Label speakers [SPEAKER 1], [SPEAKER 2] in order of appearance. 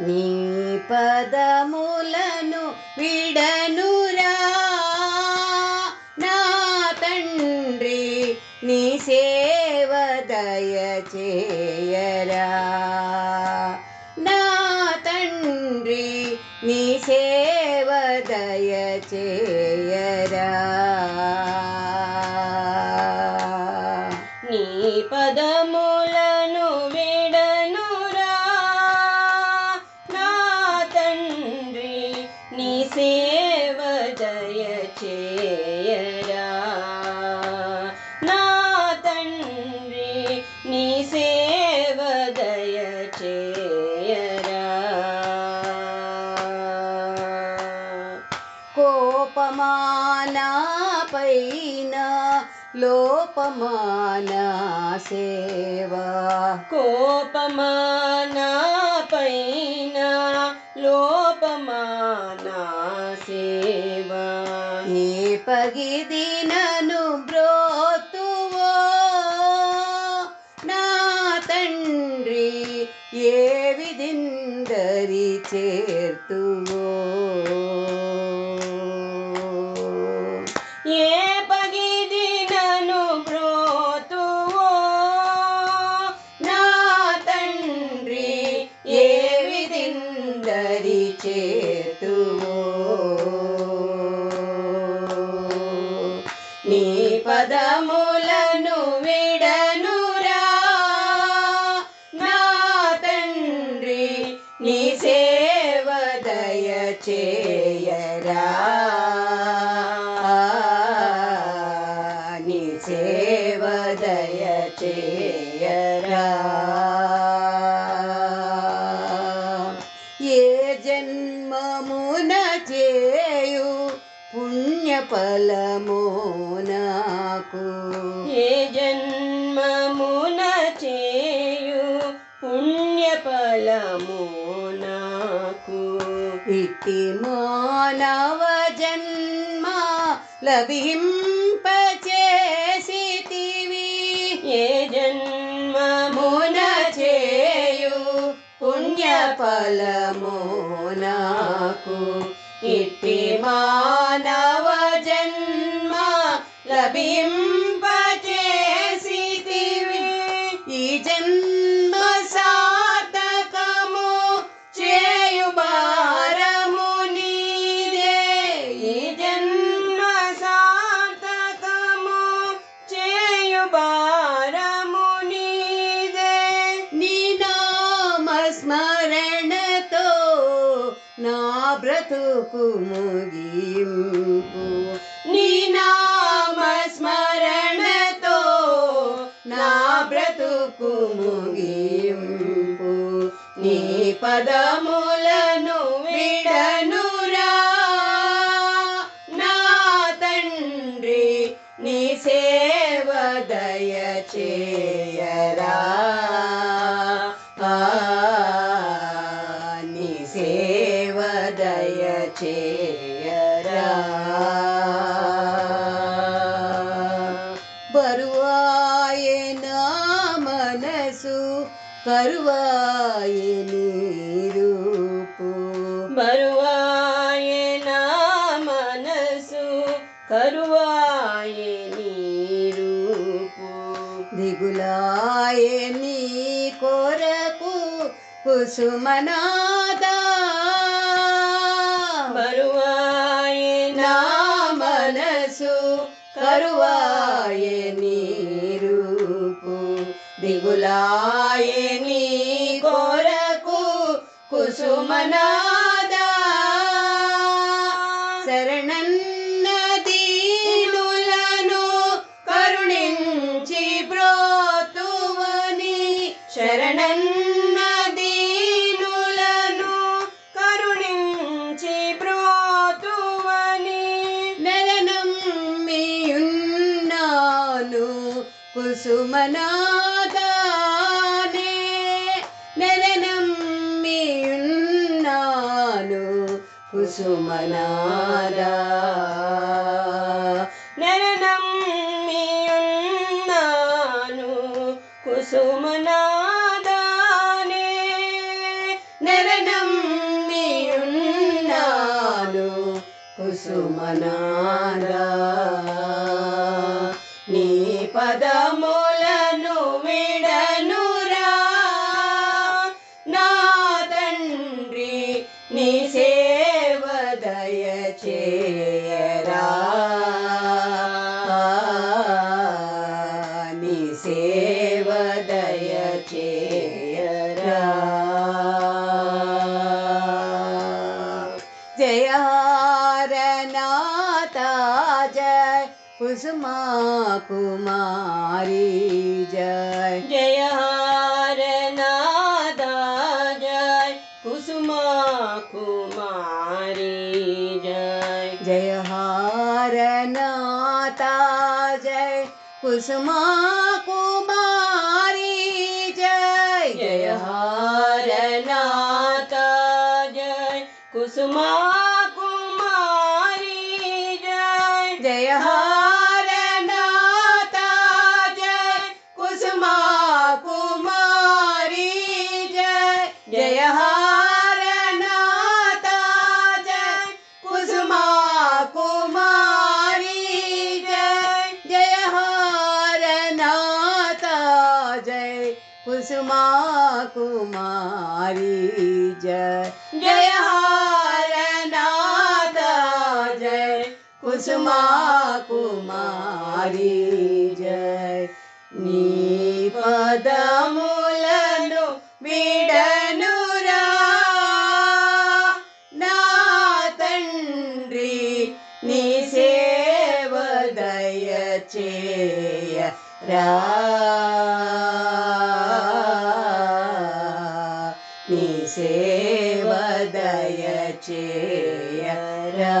[SPEAKER 1] నీ పదములను విడనురా. నా తండ్రి నీ సేవ దయచేయరా. నా తండ్రి నీ సేవ దయచే లోపమానా సేవా
[SPEAKER 2] కోపమానా పైన లోపమానా సేవా
[SPEAKER 1] ఏ పగిదినను బ్రోతువో నా తండ్రి ఏ విధిందరి చేర్తువో.
[SPEAKER 2] ఏ
[SPEAKER 1] నీ పదములను విడనురా. నా తండ్రి నీ సేవ దయచేయరా నీ సేవ దయచేయరా ఏ జన్మమున పుణ్యఫలము నాకు
[SPEAKER 2] ఏ జన్మమున చేయు పుణ్యఫలము నాకు
[SPEAKER 1] ఇట్టి మానవ జన్మ లభింపచేసితివి.
[SPEAKER 2] ఏ జన్మమున
[SPEAKER 1] మున చేయు పుణ్యఫలము నాకు ఇట్టి మానవ ఈ జన్మ సార్థకము చేయు భారము నీదే ఈ జన్మ
[SPEAKER 2] సార్థకము చేయు భారము నీదే
[SPEAKER 1] నీ నామ స్మరణతో నా బ్రతుకు ముగింపు బ్రతుకు ముగింపు. నీ పదములను విడనురా. నా తండ్రి నీ సేవ దయచే కరువాయే నీ రూపు
[SPEAKER 2] బరువాయే నా మనసు కరువాయే రూపు
[SPEAKER 1] దిగులాయే నీ కొరకు కుసుమనాదా
[SPEAKER 2] బరువాయే
[SPEAKER 1] నా మనసు కరువాయే కుసుమనాదా. శరణన్న దీనులను కరుణించి బ్రోతువని శరణన్న దీనులను
[SPEAKER 2] కరుణించి బ్రోతువని
[SPEAKER 1] నెలనమ్మియున్నాను కుసుమనాదానే സുമനാരാ. നരനമ്മിയുന്നാനു കുസുമനാദാനേ. നരനമ്മിയുന്നാനു കുസുമനാരാ. നീ പദമൂലനു വിട जय कुसुमा कुमारी जय। जय हर नादा जय कुसुमा कुमारी जय। जय हर नाता जय कुसुमा कुमारी जय। जय हर नाता जय कुसुमा कुसुमा कुमारी जय। जय हारनाथ जय। कुसुमा कुमारी जय। नी पदम निसेवदय चेयरा